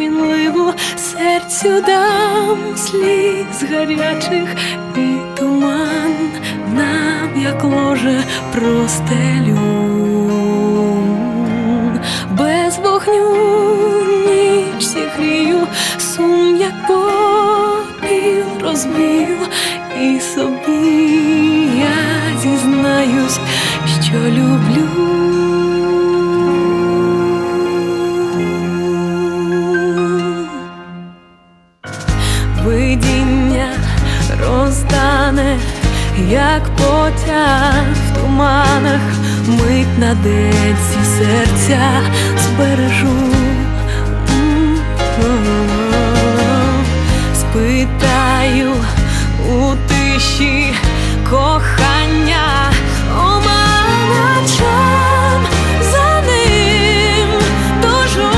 Мить мінливу, серцю дам сліз гарячих і туман нам, як ложе простелю. Без вогню ніч зігрію, сум, як попіл розвію, і собі я зізнаюсь, що люблю. Мить на день ці серця збережу. Спитаю у тиші кохання, омана за ним тужу.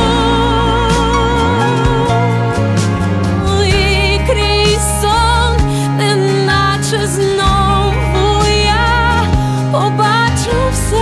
І крізь сон, неначе знову я побачу все,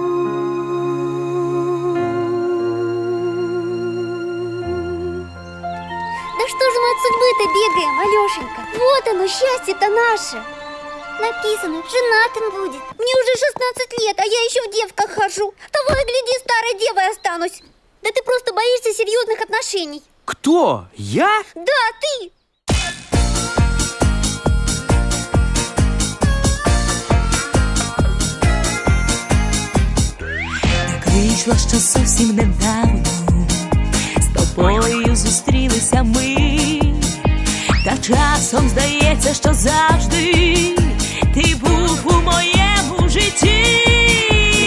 Судьбы-то бегаем, Алешенька? Вот оно, счастье-то наше. Написано, женатым будет. Мне уже 16 лет, а я еще в девках хожу. Того и гляди, старой девой останусь. Да ты просто боишься серьезных отношений. Кто? Я? Да, ты. Вийшло, що зовсім недавно завжди ти був у моєму житті.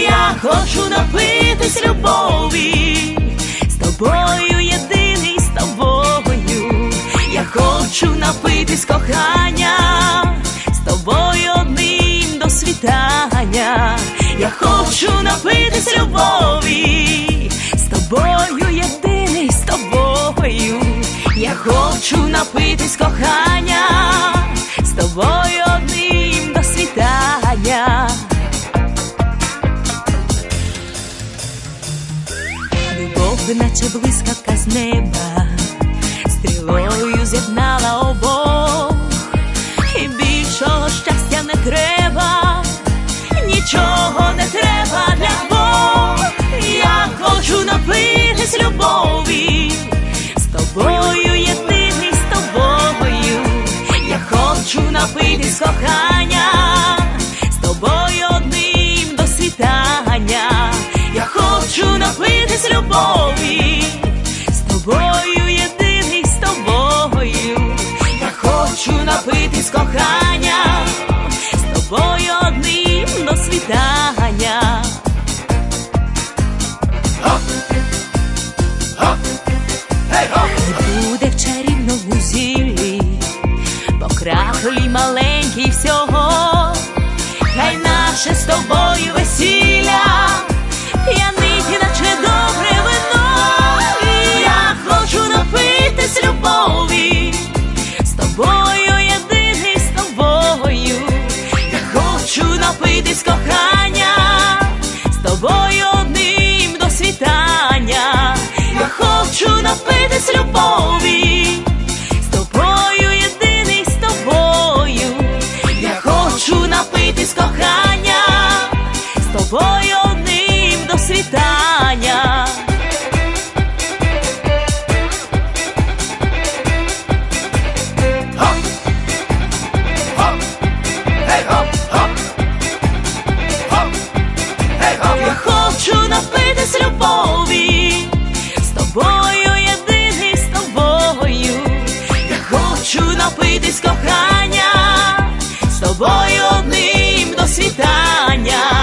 Я хочу напитись любові, з тобою єдиний з тобою. Я хочу напитись кохання, з тобою одним до світання. Я хочу напитись любові, з тобою єдиний з тобою. Я хочу напитись кохання, неба, стрілою з'єднала обох, się z you процвітання. Я хочу напитись любові. З тобою єдиний, з тобою. Я хочу напитись кохання. З тобою одним до світання.